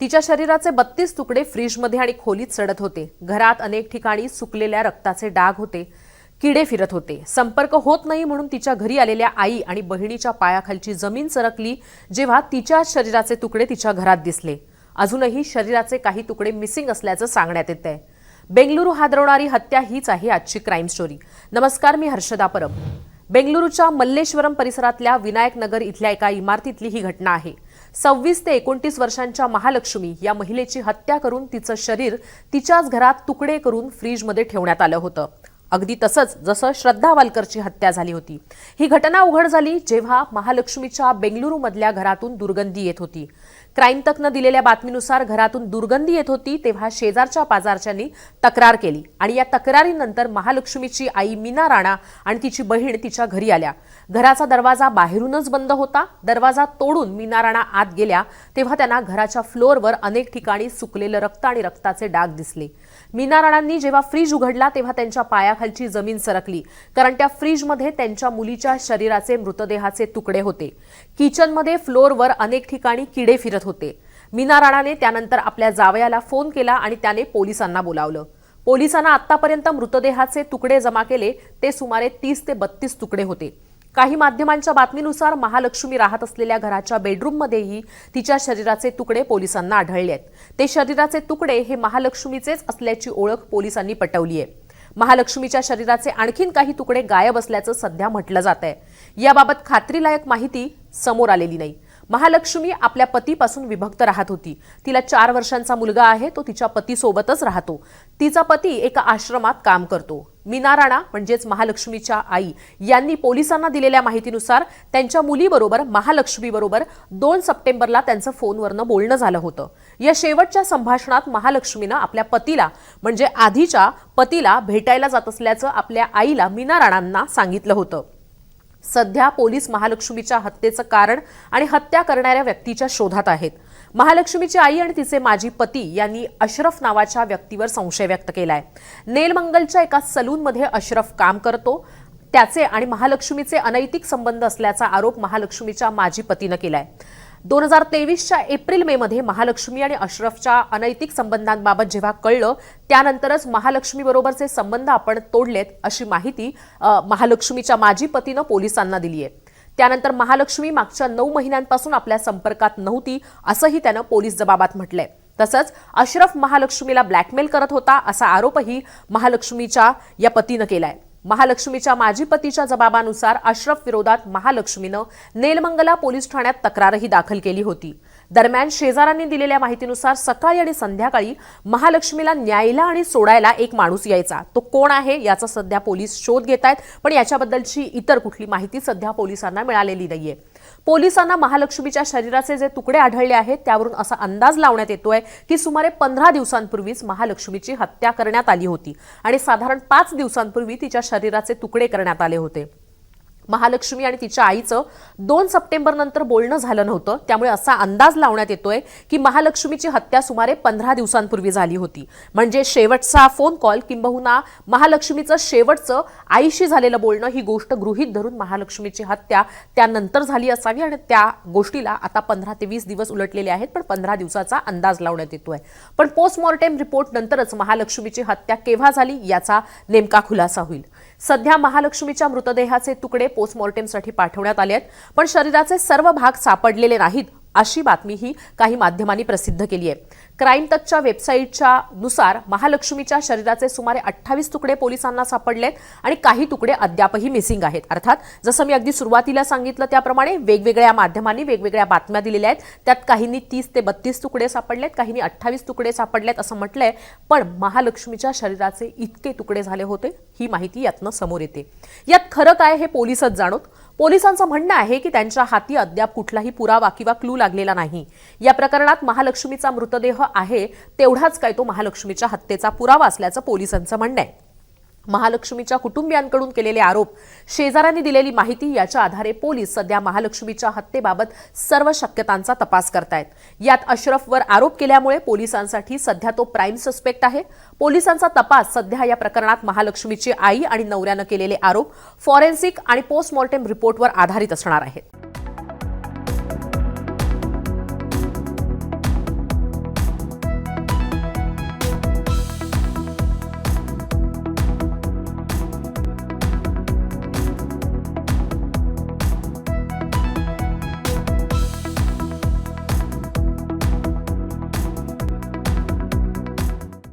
तिच्या शरीराचे बत्तीस तुकडे फ्रीजमध्ये आणि खोलीत सडत होते. घरात अनेक ठिकाणी सुकलेल्या रक्ताचे डाग होते. किडे फिरत होते. संपर्क होत नाही म्हणून तिच्या घरी आलेल्या आई आणि बहिणीच्या पायाखालची जमीन सरकली जेव्हा तिच्या शरीराचे तुकडे तिच्या घरात दिसले. अजूनही शरीराचे काही तुकडे मिसिंग असल्याचं सांगण्यात येत आहे बेंगलुरू हादरवणारी हत्या हीच आहे आजची क्राईम स्टोरी. नमस्कार मी हर्षदा परब. बेंगलुरूच्या मल्लेश्वरम परिसरातल्या विनायक नगर इथल्या एका इमारतीतली ही घटना आहे. सव्वीस ते एकोणतीस वर्षांच्या महालक्ष्मी या महिलेची हत्या करून तिचं शरीर तिच्याच घरात तुकडे करून फ्रीजमध्ये ठेवण्यात आलं होतं. अगदी तसंच जसं श्रद्धा वालकरची हत्या झाली होती. ही घटना उघड झाली जेव्हा महालक्ष्मीच्या बेंगलुरूमधल्या घरातून दुर्गंधी येत होती. क्राईम तकनं दिलेल्या बातमीनुसार घरातून दुर्गंधी येत होती तेव्हा शेजारच्या पाजारच्यांनी तक्रार केली आणि या तक्रारीनंतर महालक्ष्मीची आई मीना राणा आणि तिची बहीण तिच्या घरी आल्या. घराचा दरवाजा बाहेरूनच बंद होता. दरवाजा तोडून मीना राणा आत गेल्या तेव्हा त्यांना घराच्या फ्लोअरवर अनेक ठिकाणी सुकलेलं रक्त आणि रक्ताचे डाग दिसले. मीना राणांनी जेव्हा फ्रीज उघडला तेव्हा त्यांच्या पाया पायाखालची जमीन सरकली कारण त्या फ्रीजमध्ये त्यांच्या मुलीच्या शरीराचे मृतदेहाचे तुकडे होते. किचनमध्ये फ्लोअरवर अनेक ठिकाणी किडे फिरत होते. मीना राणाने त्यानंतर आपल्या जावयाला फोन केला आणि त्याने पोलिसांना बोलावलं. पोलिसांना आतापर्यंत मृतदेहाचे तुकडे जमा केले ते सुमारे तीस ते बत्तीस तुकडे होते. काही माध्यमांच्या बातमीनुसार महालक्ष्मी राहत असलेल्या घराच्या बेडरूममध्येही तिच्या शरीराचे तुकडे पोलिसांना आढळले आहेत. ते शरीराचे तुकडे हे महालक्ष्मीचेच असल्याची ओळख पोलिसांनी पटवली आहे. महालक्ष्मीच्या शरीराचे आणखीन काही तुकडे गायब असल्याचं सध्या म्हटलं जात आहे याबाबत खात्रीलायक माहिती समोर आलेली नाही. महालक्ष्मी आपल्या पतीपासून विभक्त राहत होती. तिला चार वर्षांचा मुलगा आहे तो तिच्या पतीसोबतच राहतो. तिचा पती एका आश्रमात काम करतो. मीना राणा म्हणजेच महालक्ष्मीच्या आई यांनी पोलिसांना दिलेल्या माहितीनुसार त्यांच्या मुलीबरोबर महालक्ष्मीबरोबर दोन सप्टेंबरला त्यांचं फोनवरनं बोलणं झालं होतं. या शेवटच्या संभाषणात महालक्ष्मीनं आपल्या पतीला म्हणजे आधीच्या पतीला भेटायला जात असल्याचं आपल्या आईला मीना राणांना सांगितलं होतं. सध्या पोलीस महालक्ष्मीच्या हत्येचं कारण आणि हत्या करणाऱ्या व्यक्तीच्या शोधात आहेत. महालक्ष्मीची आई आणि तिचे माजी पती यांनी अशरफ नावाच्या व्यक्तीवर संशय व्यक्त केलाय. नेलमंगलच्या एका सलूनमध्ये अशरफ काम करतो. त्याचे आणि महालक्ष्मीचे अनैतिक संबंध असल्याचा आरोप महालक्ष्मीच्या माजी पतीनं केलाय. दोन हजार तेवीसच्या एप्रिल मे मध्ये महालक्ष्मी आणि अशरफच्या अनैतिक संबंधांबाबत जेव्हा कळलं त्यानंतरच महालक्ष्मीबरोबरचे संबंध आपण तोडलेत अशी माहिती महालक्ष्मीच्या माजी पतीनं पोलिसांना दिली आहे त्यानंतर महालक्ष्मी मागच्या नऊ महिन्यांपासून आपल्या संपर्कात नव्हती असंही त्यानं पोलीस जबाबात म्हटलंय. तसंच अशरफ महालक्ष्मीला ब्लॅकमेल करत होता असा आरोपही महालक्ष्मीच्या या पतीनं केलाय. महालक्ष्मीच्या माजी पतीच्या जबाबानुसार अशरफ विरोधात महालक्ष्मीनं नेलमंगला पोलीस ठाण्यात तक्रारही दाखल केली होती. दरम्यान शेजाऱ्यांनी दिलेल्या माहितीनुसार सकाळी आणि संध्याकाळी महालक्ष्मीला न्यायला आणि सोडायला एक माणूस यायचा. तो कोण आहे याचा सध्या पोलीस शोध घेत आहेत पण याच्याबद्दलची इतर कुठली माहिती सध्या पोलिसांना मिळालेली नाहीये. पोलिसांना महालक्ष्मीच्या शरीराचे जे तुकडे आढळले आहेत त्यावरून असा अंदाज लावण्यात येतोय की सुमारे पंधरा दिवसांपूर्वीच महालक्ष्मीची हत्या करण्यात आली होती आणि साधारण पाच दिवसांपूर्वी तिच्या शरीराचे तुकडे करण्यात आले होते. महालक्ष्मी आणि तिच्या आईचं दोन सप्टेंबर नंतर बोलणं झालं नव्हतं. त्यामुळे असा अंदाज लावण्यात येतोय की महालक्ष्मीची हत्या सुमारे पंधरा दिवसांपूर्वी झाली होती. म्हणजे शेवटचा फोन कॉल किंबहुना महालक्ष्मीचं शेवटचं आईशी झालेलं बोलणं ही गोष्ट गृहीत धरून महालक्ष्मीची हत्या त्यानंतर झाली असावी आणि त्या गोष्टीला आता पंधरा ते वीस दिवस उलटलेले आहेत पण पंधरा दिवसाचा अंदाज लावण्यात येतोय. पण पोस्टमॉर्टम रिपोर्ट नंतरच महालक्ष्मीची हत्या केव्हा झाली याचा नेमका खुलासा होईल. सध्या महालक्ष्मीच्या मृतदेहाचे तुकडे पोस्टमॉर्टेमसाठी पाठवण्यात आले आहेत पण शरीराचे सर्व भाग सापडलेले नाहीत अशी बातमीही काही माध्यमांनी प्रसिद्ध केली आहे. क्राईम तकच्या वेबसाईटच्या नुसार महालक्ष्मीच्या शरीराचे सुमारे अठ्ठावीस तुकडे पोलिसांना सापडलेत आणि काही तुकडे अद्यापही मिसिंग आहेत. अर्थात जसं मी अगदी सुरुवातीला सांगितलं त्याप्रमाणे वेगवेगळ्या माध्यमांनी वेगवेगळ्या बातम्या दिलेल्या आहेत. त्यात काहींनी तीस ते बत्तीस तुकडे सापडलेत काहींनी अठ्ठावीस तुकडे सापडलेत असं म्हटलंय. पण महालक्ष्मीच्या शरीराचे इतके तुकडे झाले होते ही माहिती यातनं समोर येते. यात खरं काय हे पोलिसच जाणोत. पोलिसांचं म्हणणं आहे की त्यांच्या हाती अद्याप कुठलाही पुरावा किंवा क्लू लागलेला नाही. या प्रकरणात महालक्ष्मीचा मृतदेह आहे तेवढाच काय तो महालक्ष्मीच्या हत्येचा पुरावा असल्याचं पोलिसांचं म्हणणं आहे. महालक्ष्मीच्या कुटुंबियांकडून केलेले आरोप. शेजाऱ्यांनी दिलेली माहिती याच्या आधारे पोलीस सध्या महालक्ष्मीच्या हत्येबाबत सर्व शक्यतांचा तपास करतायत. यात अशरफवर आरोप केल्यामुळे पोलिसांसाठी सध्या तो प्राईम सस्पेक्ट आहे. पोलिसांचा तपास सध्या या प्रकरणात महालक्ष्मीची आई आणि नवऱ्यानं केलेले आरोप. फॉरेन्सिक आणि पोस्टमॉर्टेम रिपोर्टवर आधारित असणार आहेत.